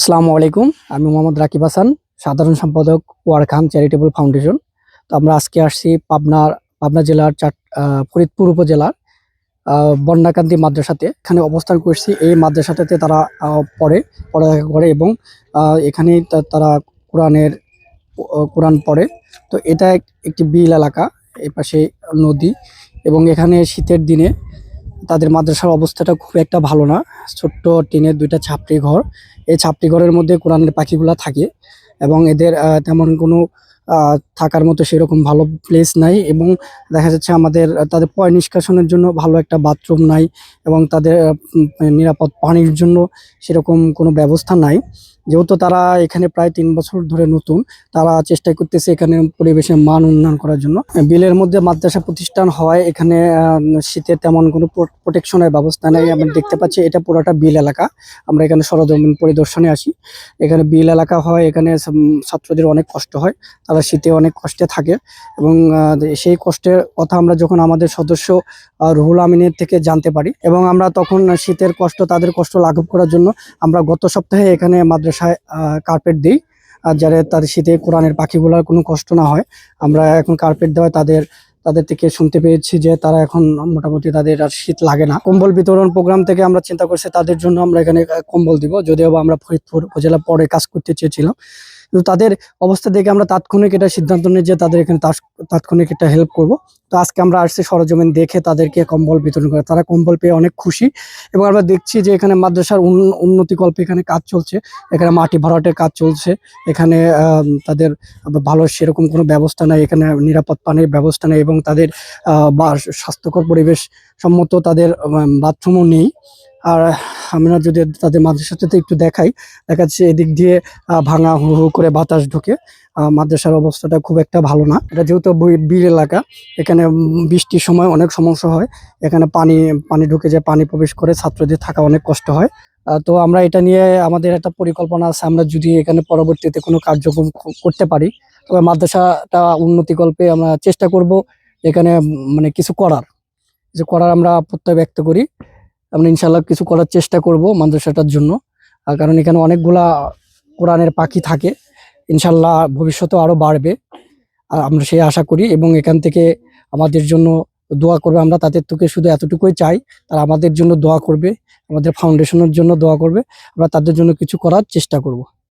আসসালামু আলাইকুম। আমি মোহাম্মদ রাকিব হাসান, সাধারণ সম্পাদক ওয়ার খান চ্যারিটেবল ফাউন্ডেশন। তো আমরা আজকে আসছি পাবনার পাবনা জেলার চার ফরিদপুর উপজেলার বন্যাকান্তি মাদ্রাসাতে। এখানে অবস্থান করছি। এই মাদ্রাসাটাতে তারা পড়ে, পড়ালেখা করে এবং তা- তারা কোরআনের কোরআন পড়ে। তো এটা এক- একটি বিল এলাকা এই পাশে নদী এবং এখানে শীতের দিনে তাদের মাদ্রাসার অবস্থাটা খুব একটা ভালো না। ছোট্ট টিনের দুইটা ছাপড়ি ঘর। এই ছাপড়ি ঘরের মধ্যে কোরআনের পাখিগুলা থাকে এবং এদের তেমন কোনো থাকার মতো সেরকম ভালো প্লেস নাই এবং দেখা যাচ্ছে আমাদের, তাদের পয় নিষ্কাশনের জন্য ভালো একটা বাথরুম নাই এবং তাদের নিরাপদ পানির জন্য সেরকম কোনো ব্যবস্থা নাই। যেহেতু তারা এখানে প্রায় তিন বছর ধরে নতুন, তারা চেষ্টা করতেছে এখানে পরিবেশের মান উন্নয়ন করার জন্য। বিলের মধ্যে মাদ্রাসা প্রতিষ্ঠান হওয়ায় এখানে শীতের তেমন কোনো প্রোটেকশনের ব্যবস্থা নেই, আমরা দেখতে পাচ্ছি এটা পুরোটা বিল এলাকা। আমরা এখানে সরজমিন পরিদর্শনে আসি। এখানে বিল এলাকা হয়, এখানে ছাত্রদের অনেক কষ্ট হয়, তারা শীতে অনেক কষ্টে থাকে এবং সেই কষ্টের কথা আমরা যখন আমাদের সদস্য রুহুল আমিনের থেকে জানতে পারি এবং আমরা তখন শীতের কষ্ট, তাদের কষ্ট লাঘব করার জন্য আমরা গত সপ্তাহে এখানে মাদ্রাসায় কার্পেট দিই। আর যারা তাদের শীতে কোরআনের পাখিগুলোর কোনো কষ্ট না হয়, আমরা এখন কার্পেট দেওয়া তাদের তাদের থেকে শুনতে পেয়েছি যে তারা এখন মোটামুটি তাদের আর শীত লাগে না। কম্বল বিতরণ প্রোগ্রাম থেকে আমরা চিন্তা করছি তাদের জন্য আমরা এখানে কম্বল দিব। যদিও আমরা ফরিদপুর উপজেলা পরে কাজ করতে চেয়েছিলাম। কিন্তু তাদের অবস্থা দেখে আমরা তাৎক্ষণিক এটা সিদ্ধান্ত নিই যে তাদের এখানে তাৎ- তাৎক্ষণিক একটা হেল্প করব। তো আজকে আমরা আসছি সরজমিন দেখে তাদেরকে কম্বল বিতরণ করে। তারা কম্বল পেয়ে অনেক খুশি এবং আমরা দেখছি যে এখানে মাদ্রাসার উন্ন- উন্নতিকল্পে এখানে কাজ চলছে। এখানে মাটি ভরাটের কাজ চলছে। এখানে তাদের ভালো সেরকম কোনো ব্যবস্থা নাই। এখানে নিরাপদ পানির ব্যবস্থা নেই এবং তাদের স্বাস্থ্যকর পরিবেশ সম্মত তাদের বাথরুমও নেই। আর আমরা যদি তাদের মাদ্রাসাটাতে একটু দেখাই, দেখা যাচ্ছে এদিক দিয়ে ভাঙা হু হু করে বাতাস ঢুকে। মাদ্রাসার অবস্থাটা খুব একটা ভালো না। এটা যেহেতু বীর এলাকা, এখানে বৃষ্টির সময় অনেক সমস্যা হয়। এখানে পানি পানি ঢুকে যায়, পানি প্রবেশ করে ছাত্রদের থাকা অনেক কষ্ট হয়। তো আমরা এটা নিয়ে আমাদের একটা পরিকল্পনা আছে। আমরা যদি এখানে পরবর্তীতে কোনো কার্যক্রম করতে পারি, তবে মাদ্রাসাটা উন্নতিকল্পে আমরা চেষ্টা করব এখানে মানে কিছু করার। কিছু করার আমরা প্রত্যয় ব্যক্ত করি। আমরা ইনশাল্লাহ কিছু করার চেষ্টা করব মাদ্রাসাটার জন্য। কারণ এখানে অনেকগুলা কোরআনের পাখি থাকে। ইনশাল্লাহ ভবিষ্যতে আরও বাড়বে। আর আমরা সেই আশা করি এবং এখান থেকে আমাদের জন্য দোয়া করবে। আমরা তাদের থেকে শুধু এতটুকুই চাই, তারা আমাদের জন্য দোয়া করবে, আমাদের ফাউন্ডেশনের জন্য দোয়া করবে। আমরা তাদের জন্য কিছু করার চেষ্টা করব।